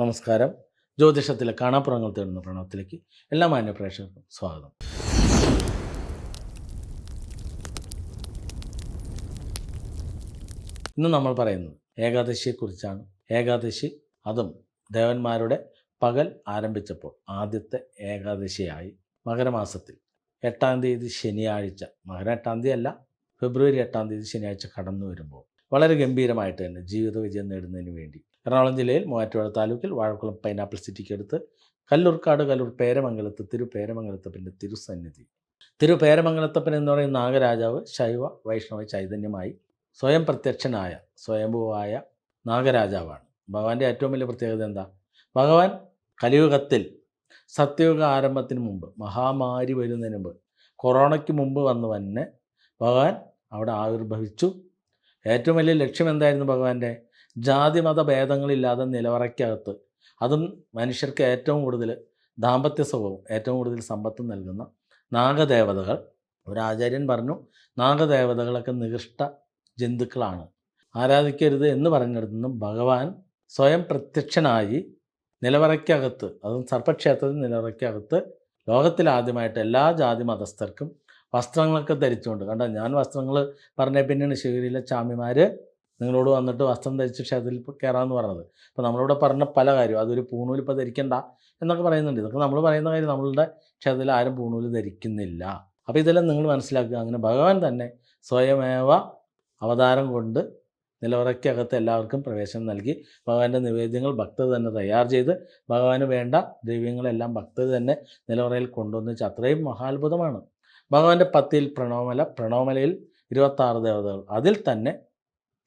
നമസ്കാരം. ജ്യോതിഷത്തിലെ കാണാപ്പുറങ്ങൾ തേടുന്ന പ്രണവത്തിലേക്ക് എല്ലാ മാന്യ പ്രേക്ഷകർക്കും സ്വാഗതം. ഇന്ന് നമ്മൾ പറയുന്നത് ഏകാദശിയെക്കുറിച്ചാണ്. ഏകാദശി അതും ദേവന്മാരുടെ പകൽ ആരംഭിച്ചപ്പോൾ ആദ്യത്തെ ഏകാദശിയായി. മകരമാസത്തിൽ എട്ടാം തീയതി ശനിയാഴ്ച മകര എട്ടാം തീയതി അല്ല ഫെബ്രുവരി എട്ടാം തീയതി ശനിയാഴ്ച കടന്നു വരുമ്പോൾ വളരെ ഗംഭീരമായിട്ട് തന്നെ ജീവിത വിജയം നേടുന്നതിന് വേണ്ടി എറണാകുളം ജില്ലയിൽ മൂവാറ്റുപുഴ താലൂക്കിൽ വാഴക്കുളം പൈനാപ്പിൾ സിറ്റിക്ക് അടുത്ത് കല്ലൂർക്കാട് കല്ലൂർ പേരമംഗലത്ത് തിരു പേരമംഗലത്തപ്പന്റെ തിരുസന്നിധി തിരു പേരമംഗലത്തപ്പൻ എന്ന് പറയുന്ന നാഗരാജാവ് ശൈവ വൈഷ്ണവ ചൈതന്യമായി സ്വയം പ്രത്യക്ഷനായ സ്വയംഭുവായ നാഗരാജാവാണ്. ഭഗവാന്റെ ഏറ്റവും വലിയ പ്രത്യേകത എന്താ? ഭഗവാൻ കലിയുഗത്തിൽ സത്യയുഗ ആരംഭത്തിന് മുമ്പ് മഹാമാരി വരുന്നതിന് മുമ്പ് കൊറോണയ്ക്ക് മുമ്പ് വന്ന് തന്നെ ഭഗവാൻ അവിടെ ആവിർഭവിച്ചു. ഏറ്റവും വലിയ ലക്ഷ്യം എന്തായിരുന്നു ഭഗവാന്റെ? ജാതി മത ഭേദങ്ങളില്ലാതെ നിലവറയ്ക്കകത്ത്. അതും മനുഷ്യർക്ക് ഏറ്റവും കൂടുതൽ ദാമ്പത്യ സ്വഭാവം ഏറ്റവും കൂടുതൽ സമ്പത്തും നൽകുന്ന നാഗദേവതകൾ. ഒരു ആചാര്യൻ പറഞ്ഞു നാഗദേവതകളൊക്കെ നികൃഷ്ട ജന്തുക്കളാണ്. ആരാധിക്കരുത് എന്ന് പറഞ്ഞിടത്തു നിന്നും ഭഗവാൻ സ്വയം പ്രത്യക്ഷനായി നിലവറയ്ക്കകത്ത് അതും സർപ്പക്ഷേത്രത്തിൽ നിലവറയ്ക്കകത്ത് ലോകത്തിലാദ്യമായിട്ട് എല്ലാ ജാതി മതസ്ഥർക്കും വസ്ത്രങ്ങളൊക്കെ ധരിച്ചുകൊണ്ട് കണ്ടോ? ഞാൻ വസ്ത്രങ്ങൾ പറഞ്ഞ പിന്നെയാണ് ശിവഗിരിയിലെ ചാമിമാർ നിങ്ങളോട് വന്നിട്ട് വസ്ത്രം ധരിച്ച് ക്ഷേത്രത്തിൽ കയറാമെന്ന് പറഞ്ഞത്. അപ്പോൾ നമ്മളിവിടെ പറഞ്ഞ പല കാര്യവും. അതൊരു പൂണൂൽ ഇപ്പോൾ ധരിക്കണ്ട എന്നൊക്കെ പറയുന്നുണ്ട്. ഇതൊക്കെ നമ്മൾ പറയുന്ന കാര്യം നമ്മളുടെ ക്ഷേത്രത്തിൽ ആരും പൂണൂൽ ധരിക്കുന്നില്ല. അപ്പോൾ ഇതെല്ലാം നിങ്ങൾ മനസ്സിലാക്കുക. അങ്ങനെ ഭഗവാൻ തന്നെ സ്വയമേവ അവതാരം കൊണ്ട് നിലവറയ്ക്കകത്ത് എല്ലാവർക്കും പ്രവേശനം നൽകി ഭഗവാന്റെ നിവേദ്യങ്ങൾ ഭക്തർ തന്നെ തയ്യാർ ചെയ്ത് ഭഗവാന് വേണ്ട ദ്രവ്യങ്ങളെല്ലാം ഭക്തർ തന്നെ നിലവറയിൽ കൊണ്ടുവന്നിച്ച് അത്രയും മഹാത്ഭുതമാണ്. ഭഗവാന്റെ പത്തിയിൽ പ്രണവമല പ്രണവമലയിൽ ഇരുപത്താറ് ദേവതകൾ. അതിൽ തന്നെ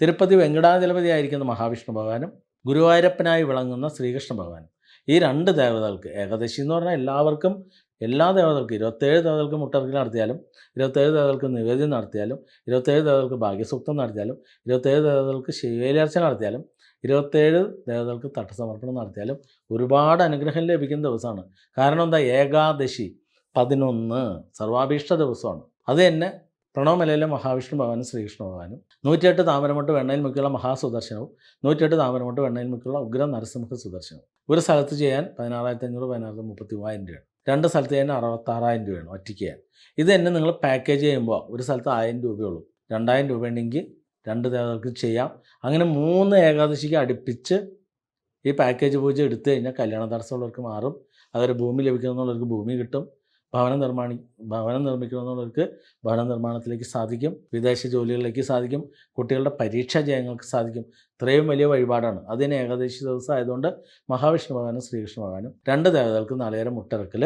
തിരുപ്പതി വെങ്കടാചലപതി ആയിരിക്കുന്ന മഹാവിഷ്ണു ഭഗവാനും ഗുരുവായൂരപ്പനായി വിളങ്ങുന്ന ശ്രീകൃഷ്ണ ഭഗവാനും. ഈ രണ്ട് ദേവതകൾക്ക് ഏകദശി എന്ന് പറഞ്ഞാൽ എല്ലാവർക്കും എല്ലാ ദേവതകൾക്കും ഇരുപത്തേഴ് ദേവതകൾക്ക് മുട്ടർക്കിൽ നടത്തിയാലും ഇരുപത്തേഴ് ദേവതകൾക്ക് നിവേദ്യം നടത്തിയാലും ഇരുപത്തേഴ് ദേവതകൾക്ക് ഭാഗ്യസൂക്തം നടത്തിയാലും ഇരുപത്തേഴ് ദേവതകൾക്ക് ശിവേലിയർച്ച നടത്തിയാലും ഇരുപത്തേഴ് ദേവതകൾക്ക് തട്ടസമർപ്പണം നടത്തിയാലും ഒരുപാട് അനുഗ്രഹം ലഭിക്കുന്ന ദിവസമാണ്. കാരണം എന്താ? ഏകാദശി പതിനൊന്ന് സർവാഭീഷ്ട ദിവസമാണ്. അത് തന്നെ പ്രണവമലയിലെ മഹാവിഷ്ണു ഭഗവാനും ശ്രീകൃഷ്ണ ഭഗവാനും നൂറ്റിയെട്ട് താമരമുട്ട് വെണ്ണയിൽ മുക്കിയുള്ള മഹാസുദർശനവും നൂറ്റിയെട്ട് താമരമുട്ട് വെണ്ണയിൽ മുക്കിയുള്ള ഉഗ്ര നരസിംഹ സുദർശനവും. ഒരു സ്ഥലത്ത് ചെയ്യാൻ പതിനാറായിരത്തി അഞ്ഞൂറ് പതിനായിരത്തി മുപ്പത്തി മൂവായിരം രൂപയാണ്. രണ്ട് സ്ഥലത്ത് ചെയ്യാൻ അറുപത്താറായിരം രൂപയാണ് ഒറ്റയ്ക്ക് ചെയ്യാൻ. ഇത് തന്നെ നിങ്ങൾ പാക്കേജ് ചെയ്യുമ്പോൾ ഒരു സ്ഥലത്ത് ആയിരം രൂപയുള്ളൂ. രണ്ടായിരം രൂപ ഉണ്ടെങ്കിൽ രണ്ട് ദേവതകൾക്ക് ചെയ്യാം. അങ്ങനെ മൂന്ന് ഏകാദശിക്ക് അടുപ്പിച്ച് ഈ പാക്കേജ് പൂജ എടുത്തു കഴിഞ്ഞാൽ കല്യാണ തടസ്സമുള്ളവർക്ക് മാറും. അതൊരു ഭൂമി ലഭിക്കുന്നവർക്ക് ഭൂമി കിട്ടും. ഭവനം നിർമ്മാണി ഭവനം നിർമ്മിക്കുന്നവർക്ക് ഭവന നിർമ്മാണത്തിലേക്ക് സാധിക്കും വിദേശ ജോലികളിലേക്ക് സാധിക്കും കുട്ടികളുടെ പരീക്ഷാ ജയങ്ങൾക്ക് സാധിക്കും. ഇത്രയും വലിയ വഴിപാടാണ്. അതിന് ഏകദേശ ദിവസം ആയതുകൊണ്ട് മഹാവിഷ്ണു ഭഗവാനും ശ്രീകൃഷ്ണ ഭഗവാനും രണ്ട് ദേവതകൾക്ക് നാളികേരം മുട്ടിറക്കൽ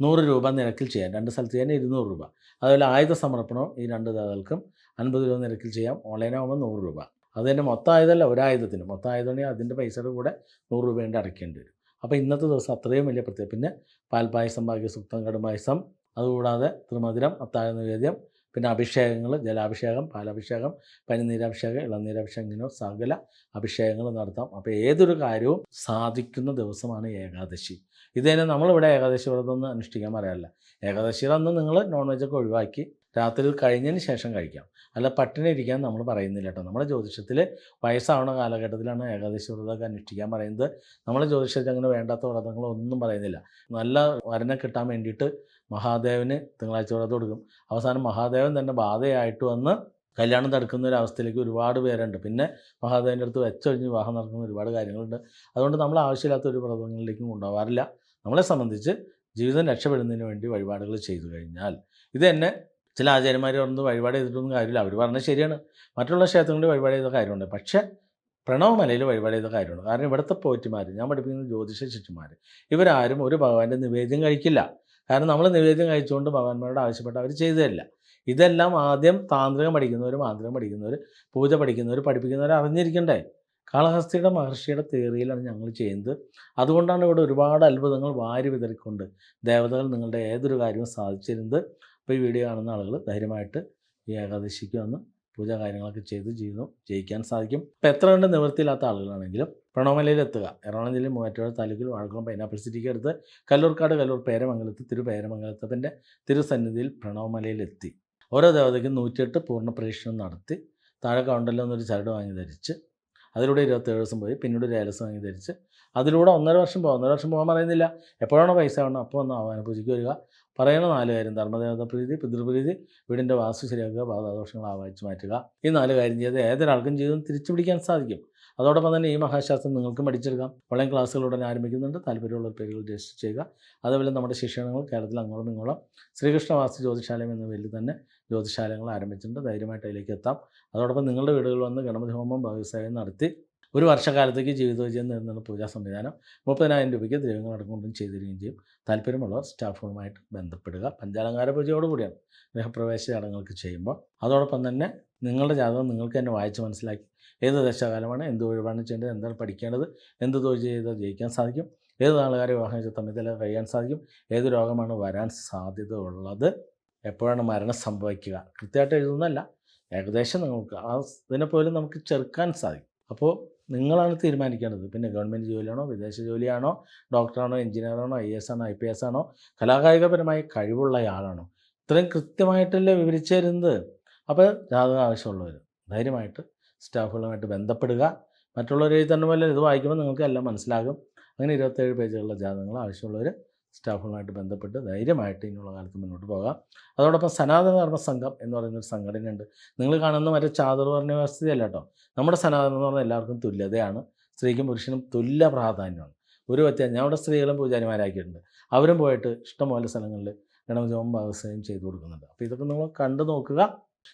നൂറ് രൂപ നിരക്കിൽ ചെയ്യാം. രണ്ട് സ്ഥലത്ത് ചെയ്യാൻ ഇരുന്നൂറ് രൂപ. അതുപോലെ ആയുധ സമർപ്പണവും ഈ രണ്ട് ദേവതകൾക്കും അൻപത് രൂപ നിരക്കിൽ ചെയ്യാം. ഓൺലൈനാകുമ്പോൾ നൂറ് രൂപ. അതിന്റെ മൊത്തം ആയുധമല്ല ഒരായുധത്തിന്. മൊത്തം ആയുധമാണെങ്കിൽ അതിന്റെ പൈസയുടെ കൂടെ നൂറ് രൂപ വേണ്ടി അടയ്ക്കേണ്ടി വരും. അപ്പോൾ ഇന്നത്തെ ദിവസം അത്രയും വലിയ പ്രത്യേകത. പിന്നെ പാൽപ്പായസം ഭാഗ്യസുക്തം കടുംപായസം അതുകൂടാതെ ത്രിമധുരം അത്താഴ നിവേദ്യം പിന്നെ അഭിഷേകങ്ങൾ ജലാഭിഷേകം പാലഭിഷേകം പനിനീരാഭിഷേകം ഇളനീരാഭിഷേകം ഇങ്ങനെ സകല അഭിഷേകങ്ങൾ നടത്താം. അപ്പോൾ ഏതൊരു കാര്യവും സാധിക്കുന്ന ദിവസമാണ് ഏകാദശി. ഇത് തന്നെ നമ്മളിവിടെ ഏകാദശി വ്രതം ഒന്നും അനുഷ്ഠിക്കാൻ പറയാറില്ല ഏകാദശിയുടെ അന്ന് നിങ്ങൾ നോൺ വെജ് ഒക്കെ ഒഴിവാക്കി രാത്രി കഴിഞ്ഞതിന് ശേഷം കഴിക്കാം. അല്ല പട്ടിണി ഇരിക്കാൻ നമ്മൾ പറയുന്നില്ല കേട്ടോ. നമ്മുടെ ജ്യോതിഷത്തിൽ വയസ്സാവുന്ന കാലഘട്ടത്തിലാണ് ഏകാദശി വ്രതമൊക്കെ അനുഷ്ഠിക്കാൻ പറയുന്നത്. നമ്മൾ ജ്യോതിഷത്തിൽ അങ്ങനെ വേണ്ടാത്ത വ്രതങ്ങളൊന്നും പറയുന്നില്ല. നല്ല വരനെ കിട്ടാൻ വേണ്ടിയിട്ട് മഹാദേവന് തിങ്കളാഴ്ച വ്രതം കൊടുക്കും. അവസാനം മഹാദേവൻ തന്നെ ബാധയായിട്ട് വന്ന് കല്യാണം തടുക്കുന്ന ഒരു അവസ്ഥയിലേക്ക് ഒരുപാട് പേരുണ്ട്. പിന്നെ മഹാദേവന്റെ അടുത്ത് വെച്ചൊഴിഞ്ഞ് വിവാഹം നടക്കുന്ന ഒരുപാട് കാര്യങ്ങളുണ്ട്. അതുകൊണ്ട് നമ്മൾ ആവശ്യമില്ലാത്ത ഒരു വ്രതങ്ങളിലേക്കും കൊണ്ടുപോകാറില്ല. നമ്മളെ സംബന്ധിച്ച് ജീവിതം രക്ഷപ്പെടുന്നതിന് വേണ്ടി വഴിപാടുകൾ ചെയ്തു കഴിഞ്ഞാൽ ഇത് തന്നെ ചില ആചാര്യന്മാർ പറഞ്ഞത് വഴിപാട് ചെയ്തിട്ടൊന്നും കാര്യമില്ല. അവർ പറഞ്ഞത് ശരിയാണ്. മറ്റുള്ള ക്ഷേത്രങ്ങളിൽ വഴിപാട് ചെയ്ത കാര്യമുണ്ട്. പക്ഷേ പ്രണവമലയിൽ വഴിപാട് ചെയ്ത കാര്യമാണ് കാരണം ഇവിടുത്തെ പോറ്റിമാർ ഞാൻ പഠിപ്പിക്കുന്ന ജ്യോതിഷ ശിഷ്യന്മാർ ഇവരാരും ഒരു ഭഗവാന്റെ നിവേദ്യം കഴിക്കില്ല. കാരണം നമ്മൾ നിവേദ്യം കഴിച്ചുകൊണ്ട് ഭഗവാന്മാരോട് ആവശ്യപ്പെട്ട് അവർ ചെയ്തു തരില്ല ഇതെല്ലാം ആദ്യം താന്ത്രികം പഠിക്കുന്നവർ മാന്ത്രികം പഠിക്കുന്നവർ പൂജ പഠിക്കുന്നവർ പഠിപ്പിക്കുന്നവർ അറിഞ്ഞിരിക്കണ്ടേ? കാളഹസ്തിയുടെ മഹർഷിയുടെ തിയറിയിലാണ് ഞങ്ങൾ ചെയ്യുന്നത്. അതുകൊണ്ടാണ് ഇവിടെ ഒരുപാട് അത്ഭുതങ്ങൾ വാരി വിതറിക്കൊണ്ട് ദേവതകൾ നിങ്ങളുടെ ഏതൊരു കാര്യവും സാധിച്ചിരുന്നത്. അപ്പോൾ ഈ വീഡിയോ കാണുന്ന ആളുകൾ ധൈര്യമായിട്ട് ഈ ഏകാദശിക്ക് വന്ന് പൂജ കാര്യങ്ങളൊക്കെ ചെയ്ത് ജീവിതം ജയിക്കാൻ സാധിക്കും. ഇപ്പം എത്ര കണ്ട് നിവൃത്തിയില്ലാത്ത ആളുകളാണെങ്കിലും പ്രണവമലയിൽ എത്തുക എറണാകുളം ജില്ലയിൽ മൂവാറ്റുപുഴ താലൂക്കിൽ വാഴക്കുളം പൈനാപ്പിൾ സിറ്റിക്ക് അടുത്ത് കല്ലൂർക്കാട് കല്ലൂർ പേരമംഗലത്ത് തിരു പേരമംഗലത്തപ്പന്റെ തിരുസന്നിധിയിൽ പ്രണോമലയിലെത്തി ഓരോ ദേവതയ്ക്കും നൂറ്റിയെട്ട് പൂർണ പരീക്ഷണം നടത്തി താഴെ കൗണ്ടലിൽ നിന്നൊരു ചരട് വാങ്ങി ധരിച്ച് അതിലൂടെ ഇരുപത്തേഴ് ദിവസം പോയി പിന്നീട് ഒരു ഏലസം വാങ്ങി ധരിച്ച് അതിലൂടെ ഒന്നര വർഷം പോകാം ഒന്നര വർഷം പോകാൻ പറയുന്നില്ല. എപ്പോഴാണോ പൈസ വേണം അപ്പോൾ ഒന്ന് ആവാന പൂജയ്ക്ക് വരിക. പറയണ നാല് കാര്യം. ധർമ്മദേവത പ്രീതി പിതൃപ്രീതി വീടിന്റെ വാസ്തു ശരിയാക്കുക ബാധാദോഷങ്ങൾ ആവാഹിച്ച് മാറ്റുക. ഈ നാല് കാര്യം ചെയ്ത് ഏതൊരാൾക്കും ജീവിതം തിരിച്ചു പിടിക്കാൻ സാധിക്കും. അതോടൊപ്പം തന്നെ ഈ മഹാശാസ്ത്രം നിങ്ങൾക്ക് പഠിച്ചെടുക്കാം. ഓൺലൈൻ ക്ലാസ്സുകൾ ഉടനെ ആരംഭിക്കുന്നുണ്ട്. താല്പര്യമുള്ള പേരുകൾ രജിസ്റ്റർ ചെയ്യുക. അതുപോലെ നമ്മുടെ ശിക്ഷണങ്ങൾ കേരളത്തിൽ അങ്ങോളം ഇങ്ങോളം ശ്രീകൃഷ്ണ വാസ്തു ജ്യോതിശാലയം എന്ന പേരിൽ തന്നെ ജ്യോതിശാലയങ്ങൾ ആരംഭിച്ചിട്ടുണ്ട്. ധൈര്യമായിട്ട് അതിലേക്ക് എത്താം. അതോടൊപ്പം നിങ്ങളുടെ വീടുകളിൽ വന്ന് ഗണപതി ഹോമം ഭാഗ്യസേവനം നടത്തി ഒരു വർഷക്കാലത്തേക്ക് ജീവിത വിജയം നേടുന്ന പൂജാ സംവിധാനം. മുപ്പതിനായിരം രൂപയ്ക്ക് ദ്രവ്യങ്ങൾ അടക്കം ചെയ്തു തരികയും ചെയ്യും. താല്പര്യമുള്ളവർ സ്റ്റാഫുകളുമായിട്ട് ബന്ധപ്പെടുക. പഞ്ചാലങ്കാര പൂജയോടുകൂടിയാണ് ഗൃഹപ്രവേശ ചടങ്ങുകൾക്ക് ചെയ്യുമ്പോൾ. അതോടൊപ്പം തന്നെ നിങ്ങളുടെ ജാതകം നിങ്ങൾക്ക് തന്നെ വായിച്ച് മനസ്സിലാക്കി ഏത് ദശകാലമാണ് എന്ത് ഒഴിവാണ് ചെയ്യേണ്ടത് എന്താണ് പഠിക്കേണ്ടത് എന്ത് തൊഴിൽ ചെയ്താൽ ജയിക്കാൻ സാധിക്കും ഏത് നാളുകാരെ വിവാഹം ചെയ്ത തമ്മിൽ കഴിയാൻ സാധിക്കും ഏത് രോഗമാണ് വരാൻ സാധ്യത ഉള്ളത് എപ്പോഴാണ് മരണം സംഭവിക്കുക. കൃത്യമായിട്ട് എഴുതുന്നതല്ല ഏകദേശം നമുക്ക് ആ ഇതിനെപ്പോലും നമുക്ക് ചെറുക്കാൻ സാധിക്കും. അപ്പോൾ നിങ്ങളാണ് തീരുമാനിക്കേണ്ടത്. പിന്നെ ഗവൺമെന്റ് ജോലിയാണോ വിദേശ ജോലിയാണോ ഡോക്ടറാണോ എഞ്ചിനീയറാണോ ഐ എസ് ആണോ ഐ പി എസ് ആണോ കലാകായികപരമായി കഴിവുള്ളയാളാണോ ഇത്രയും കൃത്യമായിട്ടല്ലേ വിവരിച്ചു തരുന്നത് അപ്പോൾ ജാതക ആവശ്യമുള്ളവർ ധൈര്യമായിട്ട് സ്റ്റാഫുകളുമായിട്ട് ബന്ധപ്പെടുക. മറ്റുള്ളവർ തന്നെ പോലെ ഇത് വായിക്കുമ്പോൾ നിങ്ങൾക്ക് എല്ലാം മനസ്സിലാകും. അങ്ങനെ ഇരുപത്തേഴ് പേജുകളുള്ള ജാതകങ്ങൾ ആവശ്യമുള്ളവർ സ്റ്റാഫുകളുമായിട്ട് ബന്ധപ്പെട്ട് ധൈര്യമായിട്ട് ഇനിയുള്ള കാലത്ത് മുന്നോട്ട് പോകാം. അതോടൊപ്പം സനാതനധർമ്മ സംഘം എന്ന് പറയുന്ന ഒരു സംഘടനയുണ്ട്. നിങ്ങൾ കാണുന്ന മറ്റേ ചാതുർ പറഞ്ഞ വ്യവസ്ഥയല്ല കേട്ടോ. നമ്മുടെ സനാതനം എന്ന് പറഞ്ഞാൽ എല്ലാവർക്കും തുല്യതയാണ്. സ്ത്രീക്കും പുരുഷനും തുല്യ പ്രാധാന്യമാണ്. ഒരു വ്യത്യാസം അവിടെ സ്ത്രീകളും പൂജാരിമാരാക്കിയിട്ടുണ്ട്. അവരും പോയിട്ട് ഇഷ്ടംപോലെ സ്ഥലങ്ങളിൽ ഗണപതിവും വ്യവസായം ചെയ്തു കൊടുക്കുന്നുണ്ട്. അപ്പോൾ ഇതൊക്കെ നിങ്ങൾ കണ്ടു നോക്കുക.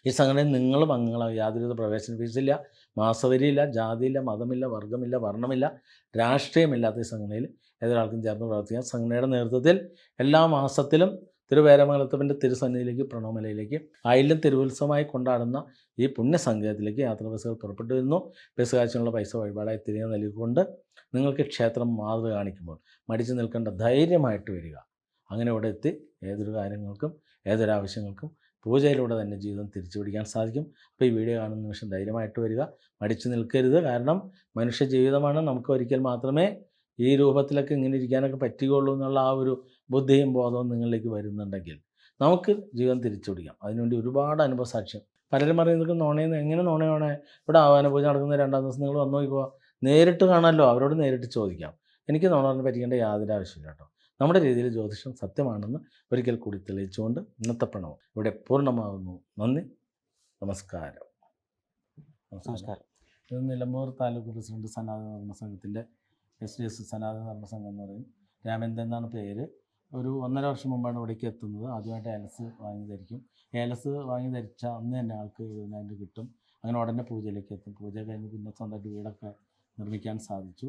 ഈ സംഘടനയിൽ നിങ്ങളും അംഗങ്ങളാകും യാതൊരുവിധ പ്രവേശന ഫീസില്ല മാസവരിയില്ല ജാതിയില്ല മതമില്ല വർഗമില്ല വർണമില്ല രാഷ്ട്രീയമില്ലാത്ത ഈ സംഘടനയിൽ ഏതൊരാൾക്കും ചേർന്ന് പ്രവർത്തിക്കാം. സംഘടനയുടെ നേതൃത്വത്തിൽ എല്ലാ മാസത്തിലും തിരുവേരമംഗലത്തപ്പന്റെ തിരുസന്നിധിയിലേക്ക് പ്രണവമലയിലേക്ക് ആയില്യം തിരുവുത്സവമായി കൊണ്ടാടുന്ന ഈ പുണ്യസങ്കേതത്തിലേക്ക് യാത്രാ ബസ്സുകൾ പുറപ്പെട്ടു വരുന്നു. ബസ് പൈസ വഴിപാടായി തിരികെ നൽകിക്കൊണ്ട് നിങ്ങൾക്ക് ക്ഷേത്രം മാതൃക കാണിക്കുമ്പോൾ മടിച്ചു നിൽക്കേണ്ട ധൈര്യമായിട്ട് വരിക. അങ്ങനെ ഇവിടെ എത്തി ഏതൊരു കാര്യങ്ങൾക്കും ഏതൊരാവശ്യങ്ങൾക്കും പൂജയിലൂടെ തന്നെ ജീവിതം തിരിച്ചു പിടിക്കാൻ സാധിക്കും. അപ്പോൾ ഈ വീഡിയോ കാണുന്ന നിമിഷം ധൈര്യമായിട്ട് വരിക. മടിച്ചു നിൽക്കരുത്. കാരണം മനുഷ്യ ജീവിതമാണ്. നമുക്ക് ഒരിക്കൽ മാത്രമേ ഈ രൂപത്തിലൊക്കെ ഇങ്ങനെ ഇരിക്കാനൊക്കെ പറ്റുകയുള്ളൂ എന്നുള്ള ആ ഒരു ബുദ്ധിയും ബോധവും നിങ്ങളിലേക്ക് വരുന്നുണ്ടെങ്കിൽ നമുക്ക് ജീവൻ തിരിച്ചു പിടിക്കാം അതിനുവേണ്ടി ഒരുപാട് അനുഭവസാക്ഷ്യം പലരും പറയുന്നത് നോണയെന്ന് എങ്ങനെ നോണയോണെ ഇവിടെ ആവാന പൂജ നടക്കുന്ന രണ്ടാം ദിവസം നിങ്ങൾ വന്നു നോക്കുക നേരിട്ട് കാണാമല്ലോ അവരോട് നേരിട്ട് ചോദിക്കാം. എനിക്ക് നോണറിനെ പറ്റിക്കേണ്ട യാതൊരു ആവശ്യമില്ല കേട്ടോ. നമ്മുടെ രീതിയിൽ ജ്യോതിഷം സത്യമാണെന്ന് ഒരിക്കൽ കൂടി തെളിയിച്ചുകൊണ്ട് ഇന്നത്തെ പ്രണവം ഇവിടെ പൂർണമാകുന്നു നന്ദി. നമസ്കാരം. നമസ്കാരം. ഇത് നിലമ്പൂർ താലൂക്ക് പ്രസിഡന്റ് സനാതന സംഘത്തിന്റെ എസ് ഡി എസ് സനാതന ധർമ്മ സംഘം എന്ന് പറയും. രാമേന്ദ്രൻ എന്നാണ് പേര്. ഒരു ഒന്നര വർഷം മുമ്പാണ് ഇവിടേക്ക് എത്തുന്നത്. ആദ്യമായിട്ട് ഏലസ് വാങ്ങി ധരിക്കും. ഏലസ് വാങ്ങി ധരിച്ച അന്ന് തന്നെ ആൾക്ക് എഴുപതിനായിരം കിട്ടും. അങ്ങനെ ഉടനെ പൂജയിലേക്ക് എത്തും. പൂജ കഴിഞ്ഞ് പിന്നെ സ്വന്തമായിട്ട് വീടൊക്കെ നിർമ്മിക്കാൻ സാധിച്ചു.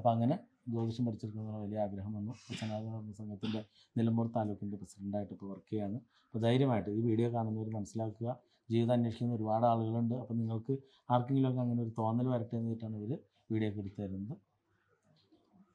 അപ്പോൾ അങ്ങനെ ജ്യോതിഷം പഠിച്ചെടുക്കുന്ന വലിയ ആഗ്രഹം വന്നു. സനാതന സംഘത്തിന്റെ നിലമ്പൂർ താലൂക്കിന്റെ പ്രസിഡന്റായിട്ട് ഇപ്പോൾ വർക്ക് ചെയ്യാണ്. അപ്പോൾ ധൈര്യമായിട്ട് ഈ വീഡിയോ കാണുന്നവർ മനസ്സിലാക്കുക. ജീവിതം അന്വേഷിക്കുന്ന ഒരുപാട് ആളുകളുണ്ട്. അപ്പോൾ നിങ്ങൾക്ക് ആർക്കെങ്കിലുമൊക്കെ അങ്ങനെ ഒരു തോന്നൽ വരട്ടെ എന്നിട്ടാണ് ഇവർ വീഡിയോ ഒക്കെ എടുത്തു തരുന്നത്.